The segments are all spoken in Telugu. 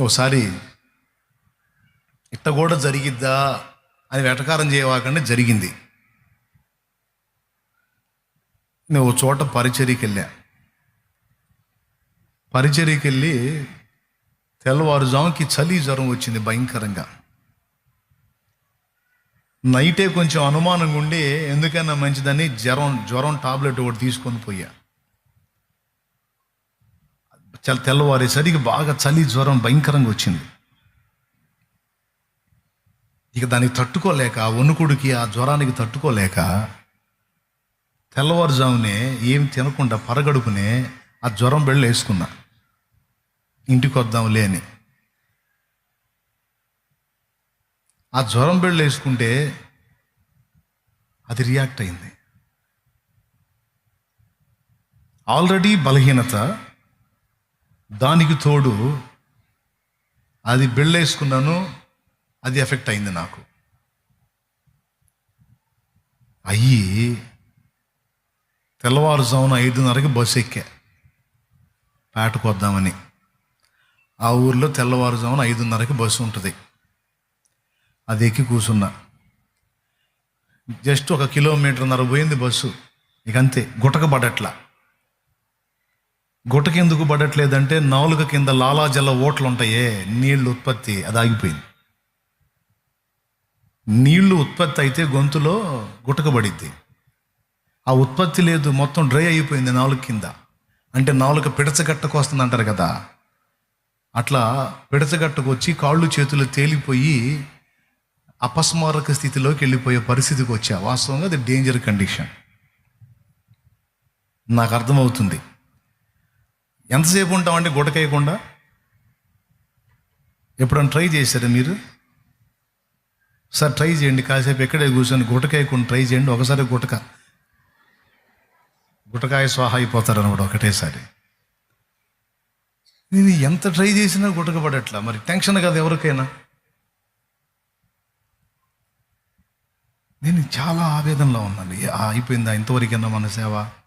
ఓసారి ఇట్ట కూడా జరిగిద్దా అని వెటకారం చేయవాకంటే జరిగింది. నేను ఓ చోట పరిచర్యకి వెళ్ళా పరిచర్యకి వెళ్ళి తెల్లవారుజాముకి చలి జ్వరం వచ్చింది భయంకరంగా. నైటే కొంచెం అనుమానంగా ఉండి ఎందుకైనా మంచిదని జ్వరం జ్వరం టాబ్లెట్ ఒకటి తీసుకొని పోయా. చాలా తెల్లవారేసరికి బాగా చలి జ్వరం భయంకరంగా వచ్చింది. ఇక దానికి తట్టుకోలేక ఆ వణుకుడికి ఆ జ్వరానికి తట్టుకోలేక తెల్లవారుజామునే ఏం తినకుండా పరగడుపునే ఆ జ్వరం బెళ్ళు వేసుకున్నా. ఇంటికి వద్దాంలే అని. ఆ జ్వరం బెళ్ళు వేసుకుంటే అది రియాక్ట్ అయింది. ఆల్రెడీ బలహీనత దానికి తోడు అది బిళ్ళేసుకున్నాను అది ఎఫెక్ట్ అయింది నాకు. అయ్యి తెల్లవారుజామున ఐదున్నరకి బస్సు ఎక్కా. పేటకు వద్దామని. ఆ ఊర్లో తెల్లవారుజామున ఐదున్నరకి బస్సు ఉంటుంది. అది ఎక్కి కూర్చున్నా. జస్ట్ ఒక కిలోమీటర్న్నర పోయింది బస్సు. ఇక అంతే గుటక పడట్లా. గుటకెందుకు పడట్లేదంటే నాలుక కింద లాలాజల ఓట్లు ఉంటాయే నీళ్ళు ఉత్పత్తి అది ఆగిపోయింది. నీళ్ళు ఉత్పత్తి అయితే గొంతులో గుటకబడిద్ది. ఆ ఉత్పత్తి లేదు మొత్తం డ్రై అయిపోయింది నాలుక కింద. అంటే నాలుక పిడచగట్టకు వస్తుంది అంటారు కదా. అట్లా పిడచగట్టకు వచ్చి కాళ్ళు చేతులు తేలిపోయి అపస్మారక స్థితిలోకి వెళ్ళిపోయే పరిస్థితికి వచ్చా. వాస్తవంగా అది డేంజర్ కండిషన్ నాకు అర్థమవుతుంది. ఎంతసేపు ఉంటామంటే గుటకేయకుండా ఎప్పుడైనా ట్రై చేశారా మీరు? సార్ ట్రై చేయండి. కాసేపు ఎక్కడే కూర్చొని గుటకేయకుండా ట్రై చేయండి. ఒకసారి గుటక. గుటకాయ స్వాహ అయిపోతారనమాట ఒకటేసారి. నేను ఎంత ట్రై చేసినా గుటకపడట్లా. మరి టెన్షన్ కదా ఎవరికైనా. నేను చాలా ఆవేదనలో ఉన్నాను. అయిపోయిందా ఇంతవరకైనా మన సేవ?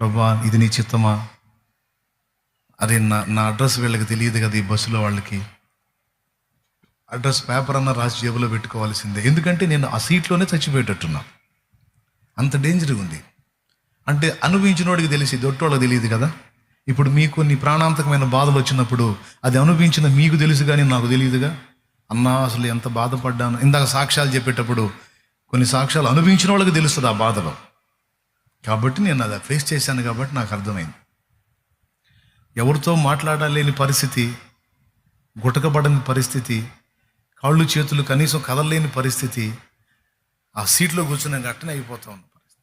ప్రభా ఇది నీ చిత్తమా అరే నా నా అడ్రస్ వీళ్ళకి తెలియదు కదా ఈ బస్సులో వాళ్ళకి. అడ్రస్ పేపర్ అన్న రాసి జేబులో పెట్టుకోవాల్సిందే. ఎందుకంటే నేను ఆ సీట్లోనే చచ్చిపోయేటట్టున్నా. అంత డేంజర్గా ఉంది. అంటే అనుభవించినోడికి తెలిసి దొట్టోళ్ళకి తెలియదు కదా. ఇప్పుడు మీకు కొన్ని ప్రాణాంతకమైన బాధలు వచ్చినప్పుడు అది అనుభవించిన మీకు తెలుసు కానీ నాకు తెలియదుగా? అన్నా అసలు ఎంత బాధపడ్డాను. ఇందాక సాక్ష్యాలు చెప్పేటప్పుడు కొన్ని సాక్ష్యాలు అనుభవించిన వాళ్ళకి తెలుస్తుంది ఆ బాధలో. కాబట్టి నేను అది ఫేస్ చేశాను కాబట్టి నాకు అర్థమైంది. ఎవరితో మాట్లాడలేని పరిస్థితి గుటకబడని పరిస్థితి కాళ్ళు చేతులు కనీసం కదలలేని పరిస్థితి ఆ సీట్లో కూర్చుని గట్టనే అయిపోతా ఉన్న పరిస్థితి.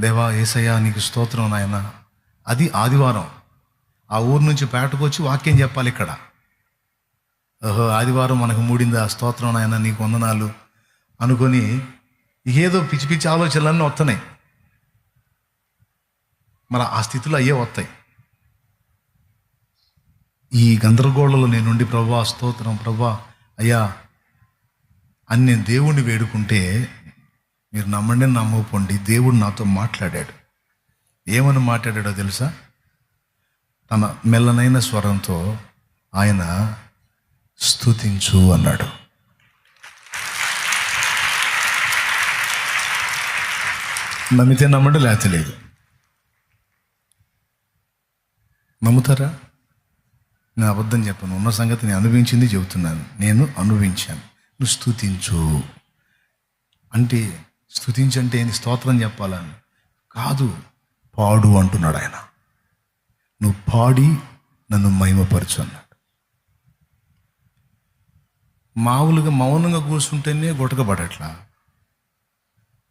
దేవా ఏసయ్యా నీకు స్తోత్రం నాయన. అది ఆదివారం. ఆ ఊరు నుంచి పేటకు వచ్చి వాక్యం చెప్పాలి ఇక్కడ. ఓహో ఆదివారం మనకు మూడిందా? స్తోత్రం నాయన నీకు వందనాలు. అనుకొని ఏదో పిచ్చి పిచ్చి ఆలోచనలన్నీ వస్తున్నాయి మరి ఆ స్థితిలో అయ్యే వస్తాయి ఈ గందరగోళంలో నేనుండి ప్రభా స్తోత్రం ప్రభా అయ్యా అని నేను దేవుణ్ణి వేడుకుంటే మీరు నమ్మండి నమ్మకపోండి. దేవుడు నాతో మాట్లాడాడు. ఏమని మాట్లాడాడో తెలుసా? తన మెల్లనైన స్వరంతో ఆయన స్థుతించు అన్నాడు. నమ్మితే నమ్మండి లేకపోతే లేదు. నమ్ముతారా? నేను అబద్ధం చెప్పను. ఉన్న సంగతి నేను అనుభవించింది చెబుతున్నాను. నేను అనుభవించాను. నువ్వు స్థుతించు అంటే స్తుతించంటే ఏంది? స్తోత్రం చెప్పాలని. కాదు పాడు అంటున్నాడు ఆయన. నువ్వు పాడి నన్ను మహిమపరచు అన్నాడు. మామూలుగా మౌనంగా కూర్చుంటేనే గుటకబడట్లా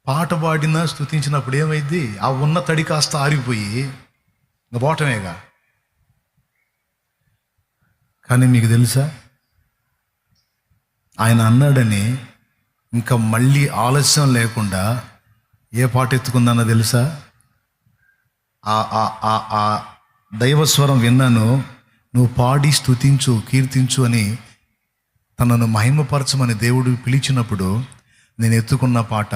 పాట పాడినా స్థుతించినప్పుడు ఏమైంది? ఆ ఉన్న తడి కాస్త ఆరిపోయి పోవటమేగా. కానీ మీకు తెలుసా? ఆయన అన్నాడని ఇంకా మళ్ళీ ఆలస్యం లేకుండా ఏ పాట ఎత్తుకుందన్న తెలుసా? ఆ ఆ ఆ ఆ దైవస్వరం విన్నాను. నువ్వు పాడి స్తుతించు కీర్తించు అని తనను మహిమపరచమని దేవుడు పిలిచినప్పుడు నేను ఎత్తుకున్న పాట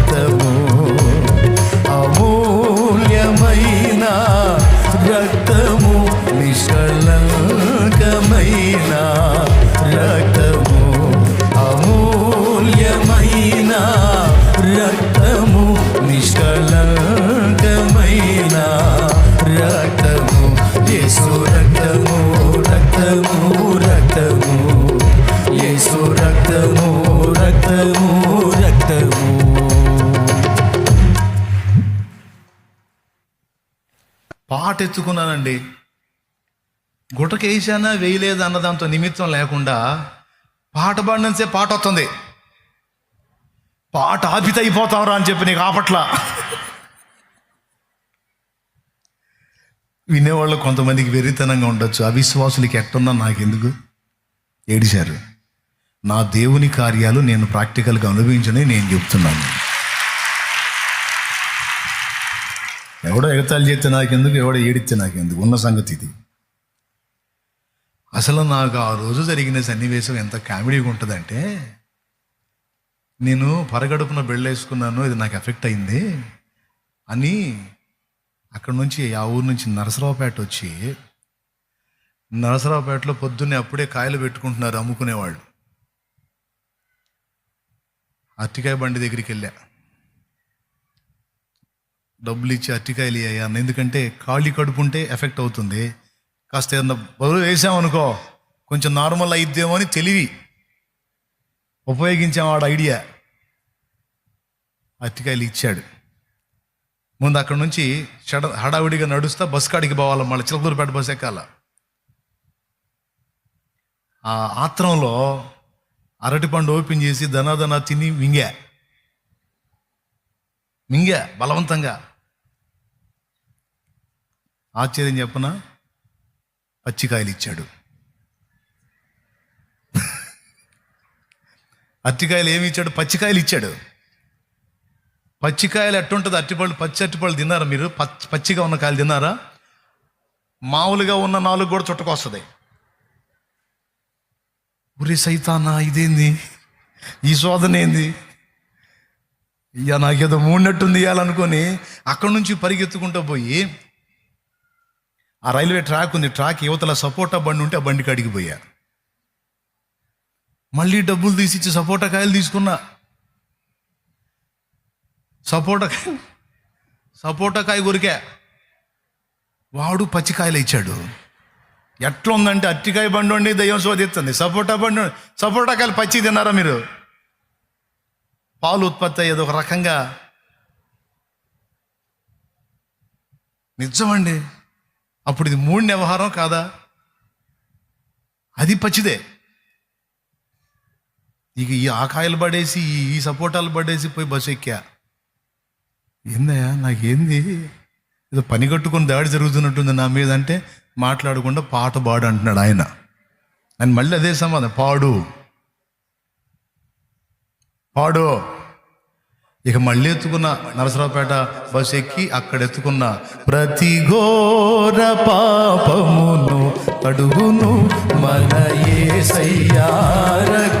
ఎత్తుకున్నానండి గుటక వేసానా వేయలేదు అన్న దాంతో నిమిత్తం లేకుండా పాట పాడినంతే పాట వస్తుంది. పాట ఆపిత అయిపోతావురా అని చెప్పి నీకు ఆపట్ల. వినేవాళ్ళు కొంతమందికి వెరితనంగా ఉండొచ్చు. అవిశ్వాసులకి ఎట్టున్నా నాకెందుకు? ఏడిశారు. నా దేవుని కార్యాలు నేను ప్రాక్టికల్గా అనుభవించని నేను చెప్తున్నాను. ఎవడో ఎగతాళి చేస్తే నాకెందుకు? ఎవడో ఏడిస్తే నాకెందుకు? ఉన్న సంగతి ఇది. అసలు నాకు ఆ రోజు జరిగిన సన్నివేశం ఎంత కామెడీగా ఉంటుందంటే నేను పరగడుపున బెళ్ళేసుకున్నాను ఇది నాకు ఎఫెక్ట్ అయింది అని అక్కడ నుంచి ఆ ఊరు నుంచి నరసరావుపేట వచ్చి నరసరావుపేటలో పొద్దున్నే అప్పుడే కాయలు పెట్టుకుంటున్నారు అమ్ముకునేవాళ్ళు. అరటికాయ బండి దగ్గరికి వెళ్ళా. డబ్బులు ఇచ్చి అరటికాయలు అయ్యాను అన్న. ఎందుకంటే ఖాళీ కడుపు ఉంటే ఎఫెక్ట్ అవుతుంది. కాస్త ఏదన్నా బరువు వేసామనుకో కొంచెం నార్మల్ అయిద్దేమో అని తెలివి. ఉపయోగించాం వాడు ఐడియా. అరటికాయలు ఇచ్చాడు. ముందు అక్కడ నుంచి షడ హడావిడిగా నడుస్తా బస్ కాడికి పోవాలి మళ్ళీ చిలకూరుపేట బస్ ఎక్కాల. ఆ ఆత్రంలో అరటిపండు ఓపెన్ చేసి దనాదనా తిని మింగా. మింగా బలవంతంగా. ఆశ్చర్యం చెప్పన? పచ్చికాయలు ఇచ్చాడు అరటికాయలు ఏమి ఇచ్చాడు పచ్చికాయలు ఇచ్చాడు పచ్చికాయలు ఎట్టుంటుంది? అట్టిపళ్ళు పచ్చి అట్టిపళ్ళు తిన్నారా మీరు? పచ్చి పచ్చిగా ఉన్న కాయలు తిన్నారా? మామూలుగా ఉన్న నాలుగు కూడా చుట్టకొస్తుంది. ఉరి సైతానా ఇదేంది? ఈ శోధన ఏంది? ఇక నాకేదో మూడినట్టుంది ఇవ్వాలనుకొని అక్కడి నుంచి పరిగెత్తుకుంటూ పోయి ఆ రైల్వే ట్రాక్ ఉంది ట్రాక్ యువతల సపోటా బండి ఉంటే ఆ బండికి అడిగిపోయా. మళ్ళీ డబ్బులు తీసిచ్చి సపోటా కాయలు తీసుకున్నా. సపోటా కాయ సపోటా కాయ కొరికా. వాడు పచ్చికాయలు ఇచ్చాడు. ఎట్లా ఉందంటే అట్టికాయ బండి ఉండి దయ్యం శోధిస్తుంది. సపోటా బండి సపోటా కాయలు పచ్చి తిన్నారా మీరు? పాలు ఉత్పత్తి అయ్యేది ఒక రకంగా. నిజమండి. అప్పుడు ఇది మూడు వ్యవహారం కాదా? అది పచ్చిదే. ఇక ఈ ఆకాయలు పడేసి ఈ- ఈ సపోటాలు పడేసి పోయి బస్సు ఎక్కా. ఏందయ్యా నాకేంది? ఏదో పని కట్టుకుని దాడి జరుగుతున్నట్టుంది నా మీద అంటే మాట్లాడకుండా పాట పాడు అంటున్నాడు ఆయన. ఆయన మళ్ళీ అదే సమాధానం. పాడు. పాడు. ఇక మళ్ళీ ఎత్తుకున్న నరసరావుపేట బస్ ఎక్కి అక్కడ ఎత్తుకున్న ప్రతి ఘోర పాపమును తడుగును మన ఏ సయ్యారక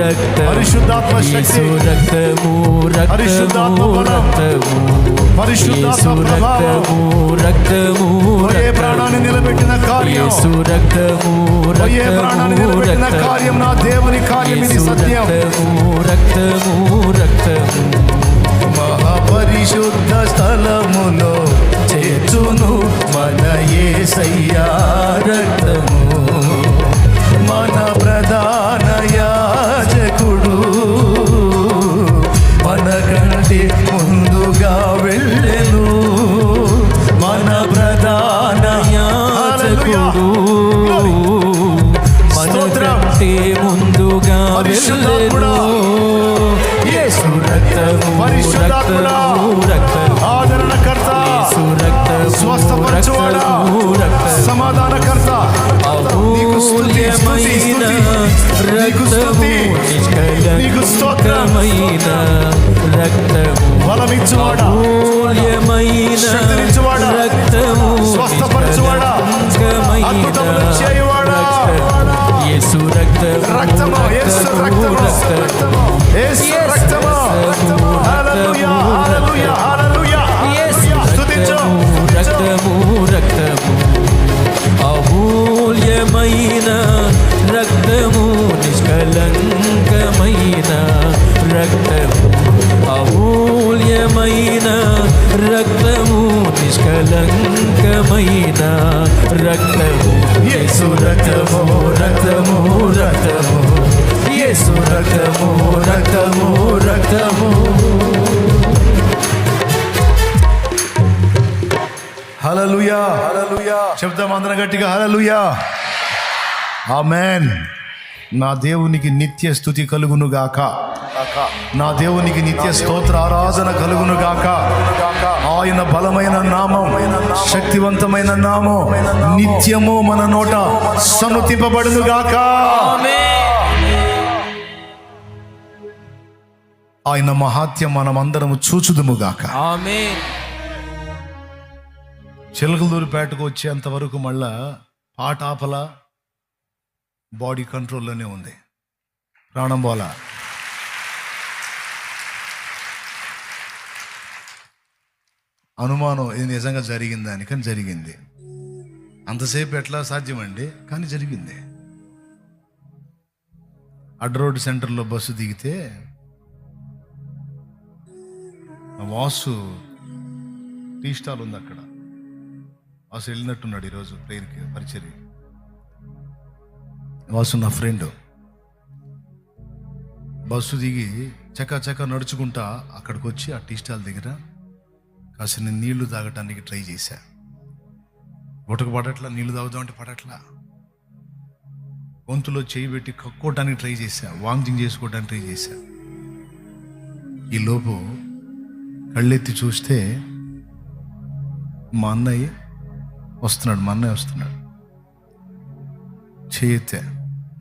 పరిశుద్ధాత్మ శక్తి. రక్తము రక్తము. రక్తము. పరిశుద్ధాత్మ. రక్తము రక్తము పోయే ప్రాణాన్ని నిలబెట్టిన కార్యం. యేసు రక్తము పోయే ప్రాణాన్ని నిలబెట్టిన కార్యం నా దేవుని కార్యం ఇది సత్యం. రక్తము రక్తము మహాపరిశుద్ధ స్థలములో చేర్చును మన యేసయ్యా రక్తము. మన ప్రధాన యాజకుడు మన కంటే ముందుగా వెళ్ళెను మన ప్రధాన యాజకుడు మన స్తోత్రం. కంటే ముందుగా. వెళ్ళెను. రక్తము రక్తము నిష్కలంకమైన రక్తము బలమిచ్చువాడా అమూల్యమైన శక్తినిచ్చువాడా. రక్తము స్వస్థపరచువాడా. అద్భుతములు చేయువాడా. రక్తము. యేసు రక్తము రక్తము యేసు రక్తము రక్తము యేసు రక్తము గట్టిగా ఆ ఆమేన్. నా దేవునికి నిత్య స్థుతి కలుగును గాక. నా దేవునికి నిత్య స్తోత్ర ఆరాధన కలుగును గాక. ఆయన బలమైన నామం శక్తివంతమైన నామం నిత్యము మన నోట సనుతింపబడును గాక. ఆయన మహాత్యం మనం అందరము చూచుదుము గాక. ఆమె చిలకలూరుపేటకు వచ్చేంత వరకు మళ్ళా పాట ఆపల బాడీ కంట్రోల్లోనే ఉంది. ప్రాణం పోలా. అనుమానం ఇది నిజంగా జరిగిందా అని కానీ జరిగింది. అంతసేపు ఎట్లా సాధ్యమండి? కానీ జరిగింది. అడ్రోడ్ సెంటర్లో బస్సు దిగితే వాసు టీ స్టాల్ ఉంది అక్కడ. వాసు వెళ్ళినట్టున్నాడు ఈరోజు ప్రేయర్కి పరిచర్య వాసు నా ఫ్రెండ్. బస్సు దిగి చకా చకా నడుచుకుంటా అక్కడికి వచ్చి ఆ టీ స్టాల్ దగ్గర కాసిన నీళ్ళు తాగటానికి ట్రై చేశా. గుటక పడట్లా నీళ్ళు తాగుదామంటే పడట్లా. గొంతులో చేయి పెట్టి కక్కోవటానికి ట్రై చేశా వామిటింగ్ చేసుకోవడానికి ట్రై చేశా. ఈ లోపు కళ్ళెత్తి చూస్తే మా అన్నయ్య వస్తున్నాడు మా అన్నయ్య వస్తున్నాడు. చేయెత్తే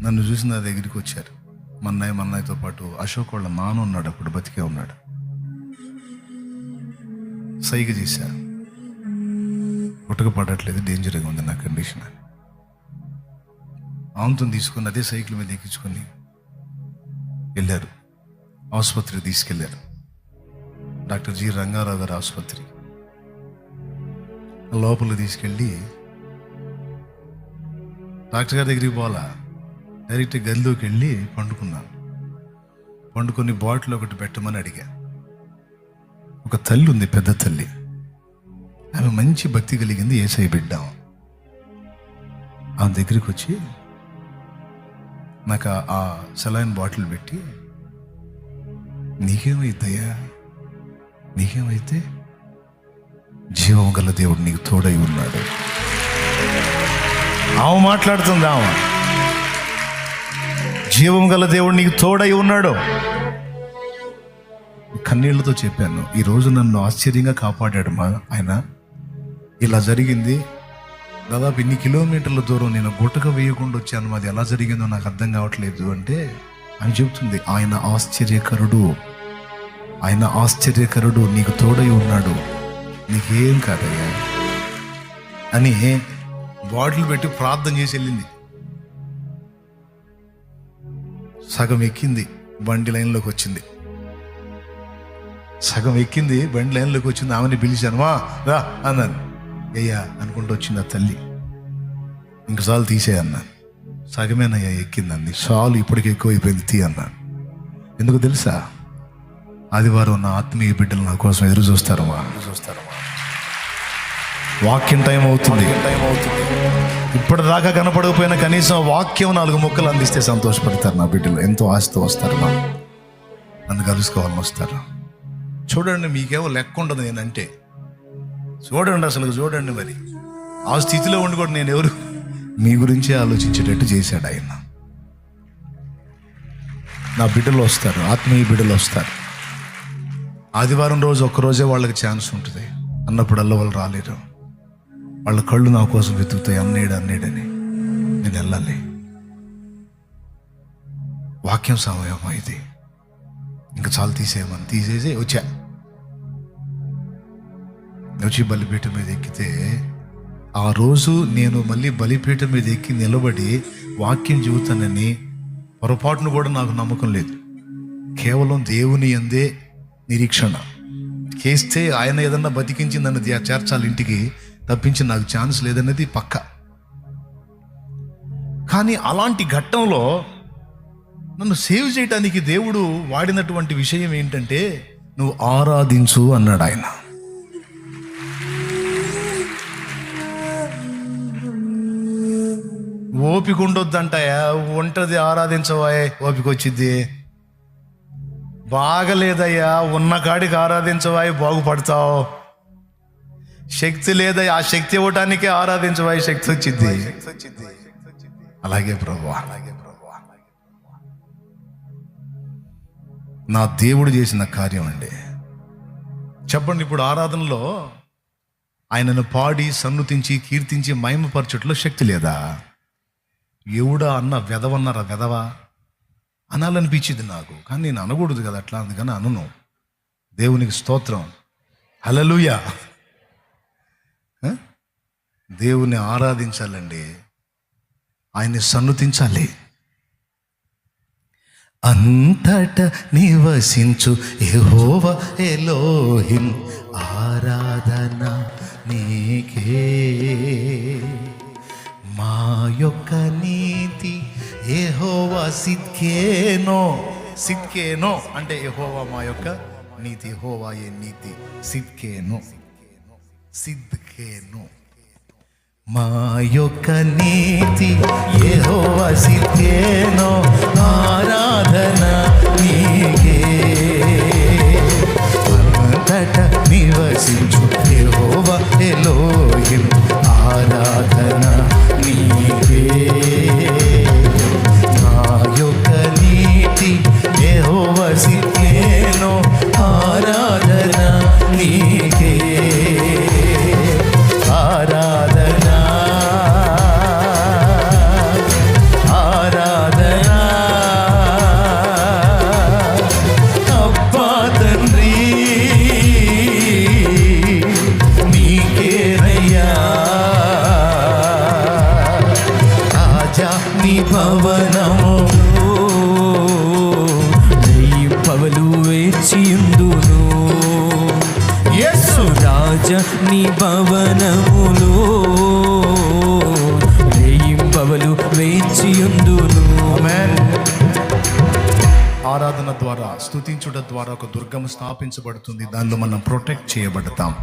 నన్ను చూసి నా దగ్గరికి వచ్చారు. మా మన్నయ్యతో మా అన్నయ్యతో పాటు అశోక్ వాళ్ళ నాన్న ఉన్నాడు అప్పుడు బతికే ఉన్నాడు. సైగ చేశా. పుట్టక పడట్లేదు డేంజర్గా ఉంది నా కండిషన్ ఆమెతో తీసుకొని అదే సైకిల్ మీద ఎక్కించుకొని వెళ్ళారు. ఆసుపత్రికి తీసుకెళ్ళారు. డాక్టర్ జి రంగారావు గారి ఆసుపత్రి లోపల తీసుకెళ్ళి డాక్టర్ గారి దగ్గరికి పోలా డైరెక్ట్ గదిలోకి వెళ్ళి పండుకున్నాను. పండుకొని బాటిల్ ఒకటి పెట్టమని అడిగా. ఒక తల్లి ఉంది పెద్ద తల్లి. ఆమె మంచి భక్తి కలిగింది ఏసై బిడ్డ. ఆమె దగ్గరికి వచ్చి నాకు ఆ- సెలైన్ బాటిల్ పెట్టి నీకేమైద్దయ్యా నీకేమైతే జీవం గల దేవుడు నీకు తోడై ఉన్నాడు. ఆమె మాట్లాడుతుంది ఆమె. జీవం గల దేవుడు నీకు తోడై ఉన్నాడు. కన్నీళ్ళతో చెప్పాను ఈ రోజు నన్ను ఆశ్చర్యంగా కాపాడాడు మా ఆయన. ఇలా జరిగింది. దాదాపు ఇన్ని కిలోమీటర్ల దూరం నేను గుట్టక వేయకుండా వచ్చాను. మాది ఎలా జరిగిందో నాకు అర్థం కావట్లేదు అంటే అని చెబుతుంది ఆయన ఆశ్చర్యకరుడు. ఆయన ఆశ్చర్యకరుడు నీకు తోడై ఉన్నాడు. నీకేం కాదయ్యా? అని బాటిల్ పెట్టి ప్రార్థన చేసి వెళ్ళింది. సగం ఎక్కింది బండి లైన్లోకి వచ్చింది. సగం ఎక్కింది బండి లైన్లోకి వచ్చింది ఆమెని పిలిచాను వా రా అన్నాను. అయ్యా అనుకుంటూ వచ్చింది ఆ తల్లి. ఇంకసార్లు తీసేయన్నాను సగమేనయ్యా ఎక్కిందండి సాలు ఇప్పటికి ఎక్కువ అయిపోయింది తీ అన్నాను. ఎందుకు తెలుసా? ఆదివారం నా ఆత్మీయ బిడ్డలు నా కోసం ఎదురు చూస్తారు మా చూస్తారు వాక్యం టైం అవుతుంది. టైం అవుతుంది ఇప్పటిదాకా కనపడకపోయినా కనీసం వాక్యం నాలుగు ముక్కలు అందిస్తే సంతోషపడతారు నా బిడ్డలు. ఎంతో ఆశతో వస్తారు మా నన్ను కలుసుకోవాలని వస్తారు. చూడండి మీకేమో లెక్క ఉండదు నేనంటే. చూడండి అసలు చూడండి మరి. ఆ స్థితిలో ఉండి కూడా నేను ఎవరు? మీ గురించే ఆలోచించేటట్టు చేశాడు ఆయన. నా బిడ్డలు వస్తారు ఆత్మీయ బిడ్డలు వస్తారు. ఆదివారం రోజు ఒక్కరోజే వాళ్ళకి ఛాన్స్ ఉంటుంది. అన్నప్పుడల్లా వాళ్ళు రాలేరు. వాళ్ళ కళ్ళు నా కోసం వెతుకుతాయి. అన్నేడు అన్నేడని. నేను వెళ్ళాలి. వాక్యం సమయం ఇది. ఇంకా చాలు తీసేయమని. తీసేసి వచ్చా. వచ్చి బలిపీఠం మీద ఎక్కితే ఆ రోజు నేను మళ్ళీ బలిపీఠం మీద ఎక్కి నిలబడి వాక్యం చెబుతానని పొరపాటును కూడా నాకు నమ్మకం లేదు. కేవలం దేవుని అందే నిరీక్షణ. చేస్తే ఆయన ఏదన్నా బతికించి నన్ను చేర్చాలి ఇంటికి తప్పించి నాకు ఛాన్స్ లేదన్నది పక్క. కానీ అలాంటి ఘట్టంలో నన్ను సేవ్ చేయడానికి దేవుడు వాడినటువంటి విషయం ఏంటంటే నువ్వు ఆరాధించు అన్నాడు ఆయన. ఓపిక ఉండొద్దంటాయా? ఒంటది ఆరాధించవాయే ఓపిక వచ్చింది బాగలేదయ్యా ఉన్న కాడికి ఆరాధించవాయి బాగుపడతావు. శక్తి లేదయ్యా ఆ శక్తి ఇవ్వటానికే ఆరాధించవాయి శక్తి వచ్చింది. అలాగే ప్రభు అలాగే ప్రభు. నా దేవుడు చేసిన కార్యం అండి. చెప్పండి ఇప్పుడు ఆరాధనలో ఆయనను పాడి సన్నుతించి కీర్తించి మహిమపరచట్లో శక్తి లేదా? ఎవడా అన్న వెదవన్నారా వెదవా? అనాలనిపించింది నాకు. కానీ నేను అనకూడదు కదా అట్లా అందుకని అనను. దేవునికి స్తోత్రం. హలలుయా దేవుని ఆరాధించాలండి. ఆయన్ని సన్నుతించాలి. అంతట నివసించు యెహోవ ఎలోహిం. ఆరాధన నీకే. మా యొక్క నీతి యెహోవా సిద్కేనో. సిద్కేనో అంటే యెహోవా మా యొక్క నీతి. యెహోవా ఏ నీతి. సిద్కేనో. సిద్కేనో. మా యొక్క నీతి ఏహో సిద్కేనో ఆరాధన నీకే. అంతట నివసించు ఏహోవ ఎలోహిం ఆరాధన నీకే. స్థుతించుట ద్వారా ఒక దుర్గం స్థాపించబడుతుంది. దానిలో మనం ప్రొటెక్ట్ చేయబడతాం.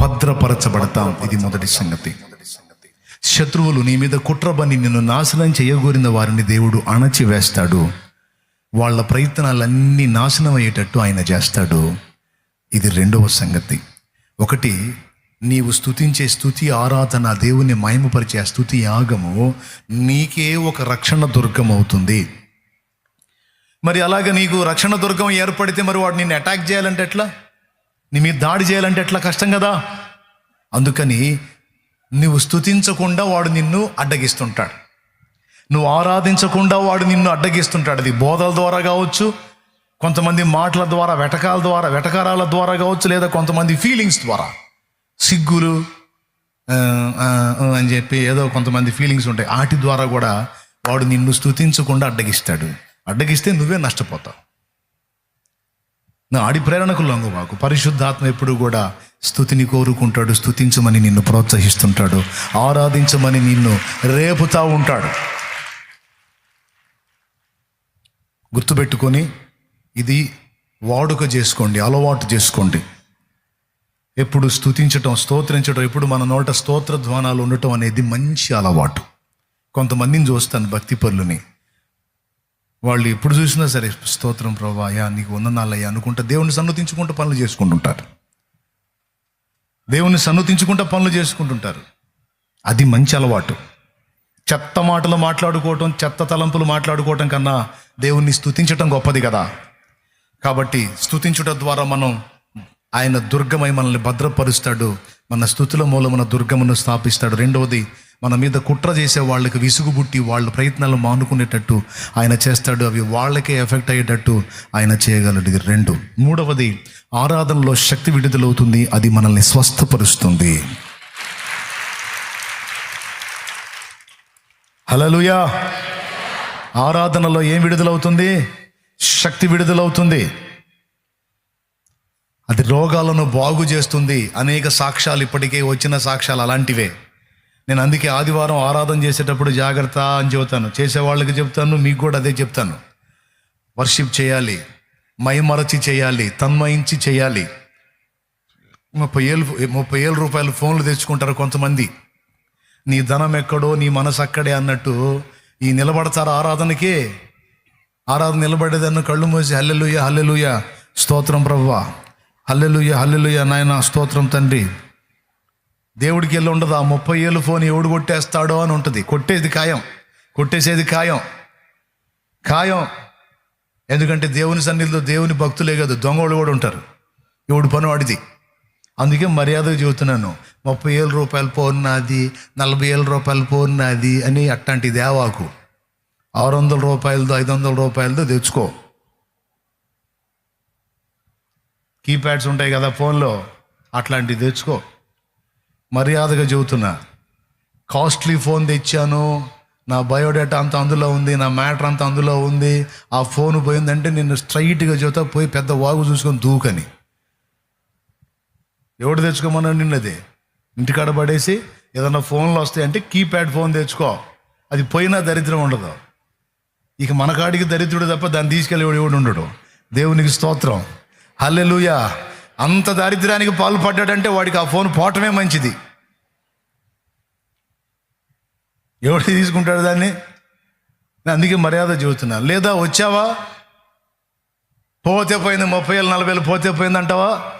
భద్రపరచబడతాం. ఇది మొదటి సంగతి. శత్రువులు నీ మీద కుట్రబని నిన్ను నాశనం చేయగోరిన వారిని దేవుడు అణచివేస్తాడు. వాళ్ళ ప్రయత్నాలన్నీ నాశనం అయ్యేటట్టు ఆయన చేస్తాడు. ఇది రెండవ సంగతి. ఒకటి నీవు స్థుతించే స్థుతి ఆరాధన దేవుని మహిమపరిచే స్థుతి యాగము నీకే ఒక రక్షణ దుర్గం అవుతుంది మరి అలాగ నీకు రక్షణ దుర్గం ఏర్పడితే మరి వాడు నిన్ను అటాక్ చేయాలంటే ఎట్లా? నీ మీద దాడి చేయాలంటే ఎట్లా కష్టం కదా? అందుకని నువ్వు స్థుతించకుండా వాడు నిన్ను అడ్డగిస్తుంటాడు. నువ్వు ఆరాధించకుండా వాడు నిన్ను అడ్డగిస్తుంటాడు. అది బోధల ద్వారా కావచ్చు కొంతమంది మాటల ద్వారా వెటకాల ద్వారా వెటకారాల ద్వారా కావచ్చు లేదా కొంతమంది ఫీలింగ్స్ ద్వారా. సిగ్గులు అని చెప్పి ఏదో కొంతమంది ఫీలింగ్స్ ఉంటాయి. వాటి ద్వారా కూడా వాడు నిన్ను స్థుతించకుండా అడ్డగిస్తాడు. అడ్డగిస్తే నువ్వే నష్టపోతావు. నా ఆడి ప్రేరణకు లొంగు పరిశుద్ధాత్మ ఎప్పుడు కూడా స్థుతిని కోరుకుంటాడు స్థుతించమని నిన్ను ప్రోత్సహిస్తుంటాడు ఆరాధించమని నిన్ను రేపుతా ఉంటాడు. గుర్తుపెట్టుకొని ఇది వాడుక చేసుకోండి అలవాటు చేసుకోండి. ఎప్పుడు స్థుతించటం స్తోత్రించటం ఎప్పుడు మన నోట స్తోత్ర ధ్వానాలు ఉండటం అనేది మంచి అలవాటు. కొంతమందిని చూస్తాను భక్తి పరులని. వాళ్ళు ఎప్పుడు చూసినా సరే స్తోత్రం ప్రభా అయ్యా నీకు వందనాలయ్యా అనుకుంటా దేవుని సన్నతించుకుంటూ పనులు చేసుకుంటుంటారు. దేవుని సన్నతించుకుంటూ పనులు చేసుకుంటుంటారు. అది మంచి అలవాటు. చెత్త మాటలు మాట్లాడుకోవటం చెత్త తలంపులు మాట్లాడుకోవటం కన్నా దేవుణ్ణి స్తుతించటం గొప్పది కదా. కాబట్టి స్థుతించుట ద్వారా మనం ఆయన దుర్గమై మనల్ని భద్రపరుస్తాడు మన స్థుతుల మూలమున దుర్గమును స్థాపిస్తాడు. రెండవది మన మీద కుట్ర చేసే వాళ్ళకి విసుగుబుట్టి వాళ్ళ ప్రయత్నాలు మానుకునేటట్టు ఆయన చేస్తాడు. అవి వాళ్ళకే ఎఫెక్ట్ అయ్యేటట్టు ఆయన చేయగలడు. రెండు. మూడవది ఆరాధనలో శక్తి విడుదలవుతుంది. అది మనల్ని స్వస్థపరుస్తుంది. హలలుయా ఆరాధనలో ఏం విడుదలవుతుంది? శక్తి విడుదలవుతుంది. అది రోగాలను బాగు చేస్తుంది. అనేక సాక్ష్యాలు ఇప్పటికే వచ్చిన సాక్ష్యాలు అలాంటివే. నేను అందుకే ఆదివారం ఆరాధన చేసేటప్పుడు జాగ్రత్త అని చెబుతాను. చేసేవాళ్ళకి చెప్తాను మీకు కూడా అదే చెప్తాను. వర్షిప్ చేయాలి మైమరచి చేయాలి తన్మయించి చేయాలి. ముప్పై ఏళ్ళు ముప్పై ఏళ్ళ రూపాయలు ఫోన్లు తెచ్చుకుంటారు కొంతమంది. నీ ధనం ఎక్కడో నీ మనసు అక్కడే అన్నట్టు ఈ నిలబడతారు ఆరాధనకి. ఆరాధన నిలబడేదన్న కళ్ళు మూసి హల్లెలుయ హల్లెలుయ స్తోత్రం ప్రవ్వా హల్లెలుయ హల్లెలుయ నాయన స్తోత్రం తండ్రి. దేవుడికి వెళ్ళి ఉండదు. ఆ ముప్పై ఏళ్ళు ఫోన్ ఎవడు కొట్టేస్తాడో అని ఉంటుంది. కొట్టేది ఖాయం. కొట్టేసేది ఖాయం. ఖాయం. ఎందుకంటే దేవుని సన్నిధిలో దేవుని భక్తులే కాదు దొంగలు కూడా ఉంటారు. ఎవడు పని వాడిది. అందుకే మర్యాదగా చెబుతున్నాను. ముప్పై ఏళ్ళ రూపాయలు ఫోన్ నాది నలభై ఏళ్ళ రూపాయలు ఫోన్ నాది అని అట్లాంటి దేవాకు. ఆరు వందల రూపాయలతో ఐదు వందల రూపాయలతో తెచ్చుకో. కీప్యాడ్స్ ఉంటాయి కదా ఫోన్లో. అట్లాంటివి తెచ్చుకో. మర్యాదగా చెబుతున్నా. కాస్ట్లీ ఫోన్ తెచ్చాను. నా బయోడేటా అంతా అందులో ఉంది. నా మ్యాటర్ అంతా అందులో ఉంది. ఆ ఫోన్ పోయిందంటే నిన్ను స్ట్రైట్గా చెబుతా పోయి పెద్ద వాగు చూసుకొని దూకని. ఎవడు తెచ్చుకోమన్నా నిన్నది? ఇంటికాడ పడేసి ఏదన్నా ఫోన్లు వస్తాయంటే కీప్యాడ్ ఫోన్ తెచ్చుకో. అది పోయినా దరిద్రం ఉండదు. ఇక మన కాడికి దరిద్రుడు తప్ప దాన్ని తీసుకెళ్ళి ఎవడు ఉండడు. దేవునికి స్తోత్రం. హల్లెలూయా. అంత దారిద్ర్యానికి పాలు పడ్డాడంటే వాడికి ఆ ఫోన్ పోవటమే మంచిది. ఎవడు తీసుకుంటాడు దాన్ని? నేను అందుకే మర్యాద చెబుతున్నా. లేదా వచ్చావా? పోతే పోయింది ముప్పై ఏళ్ళు నలభై ఏళ్ళు పోతే పోయింది అంటావా?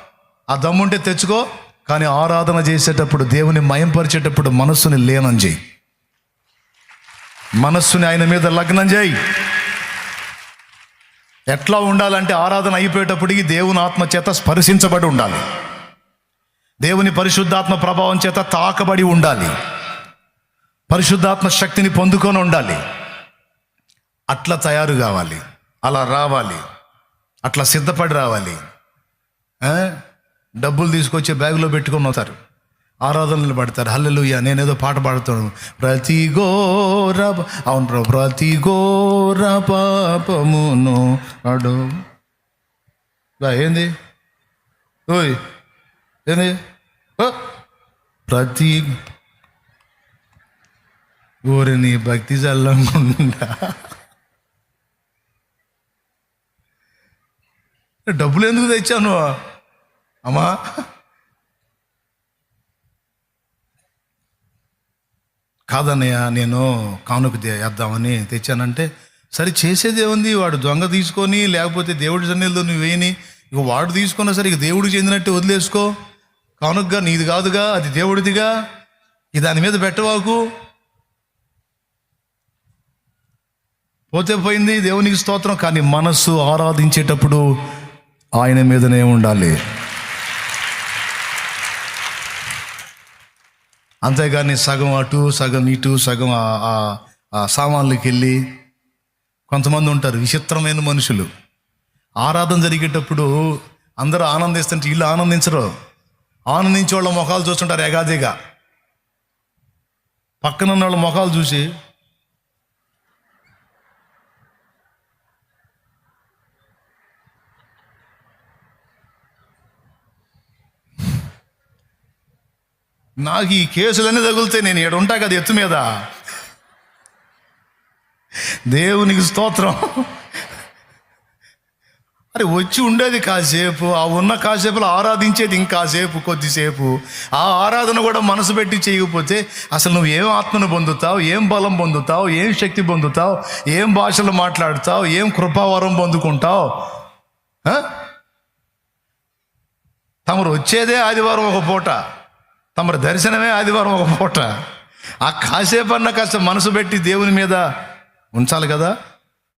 ఆ దమ్ముంటే తెచ్చుకో కానీ ఆరాధన చేసేటప్పుడు దేవుని మయంపరిచేటప్పుడు మనస్సుని లీనం చేయి. మనస్సుని ఆయన మీద లగ్నం చేయి. ఎట్లా ఉండాలంటే ఆరాధన అయిపోయేటప్పటికి దేవుని ఆత్మ చేత స్పర్శించబడి ఉండాలి. దేవుని పరిశుద్ధాత్మ ప్రభావం చేత తాకబడి ఉండాలి. పరిశుద్ధాత్మ శక్తిని పొందుకొని ఉండాలి. అట్లా తయారు కావాలి. అలా రావాలి. అట్లా సిద్ధపడి రావాలి. డబ్బులు తీసుకొచ్చి బ్యాగులో పెట్టుకొని వస్తారు. ఆరాధనలు పడతారు హల్లెలూయ. నేనేదో పాట పాడుతాను ప్రతి ఘోర అవును ప్రభు ప్రతి ఘోర పాపమును అడు ఏంది? ఓయ్ ఏంది? ప్రతి ఊరిని భక్తి చల్లకుండా డబ్బులు ఎందుకు తెచ్చాను అమ్మా. కాదన్నయ్య నేను కానుక వేద్దామని తెచ్చానంటే సరే చేసేదే ఉంది వాడు దొంగ తీసుకొని లేకపోతే దేవుడి సన్నిధిలో నువ్వు వేయని ఇక వాడు తీసుకున్నా సరే ఇక దేవుడికి చెందినట్టు వదిలేసుకో. కానుకగా నీది కాదుగా అది దేవుడిదిగా. ఇక దాని మీద పెట్టవాకు పోతే పోయింది దేవునికి స్తోత్రం కానీ మనస్సు ఆరాధించేటప్పుడు ఆయన మీదనే ఉండాలి. అంతేగాని సగం అటు సగం ఇటు సగం ఆ- సామాన్లకి వెళ్ళి కొంతమంది ఉంటారు విచిత్రమైన మనుషులు. ఆరాధన జరిగేటప్పుడు అందరూ ఆనందిస్తుంటే వీళ్ళు ఆనందించరు. ఆనందించే వాళ్ళ ముఖాలు చూస్తుంటారు ఎగాదిగా. పక్కన ఉన్న వాళ్ళ ముఖాలు చూసి నాకు ఈ కేసులన్నీ తగులుతాయి నేను ఏడుంటా ఉంటా కదా ఎత్తు మీద. దేవునికి స్తోత్రం. అరే వచ్చి ఉండేది కాసేపు ఆ ఉన్న కాసేపులో ఆరాధించేది ఇంకాసేపు కొద్దిసేపు. ఆ ఆరాధన కూడా మనసు పెట్టి చేయకపోతే అసలు నువ్వు ఏం ఆత్మను పొందుతావు ఏం బలం పొందుతావు ఏం శక్తి పొందుతావు ఏం భాషలు మాట్లాడుతావు ఏం కృపావరం పొందుకుంటావు? తమరు వచ్చేదే ఆదివారం ఒక పూట. తమరు దర్శనమే ఆదివారం ఒక పూట. ఆ కాసేపన్నా కాస్త మనసు పెట్టి దేవుని మీద ఉంచాలి కదా?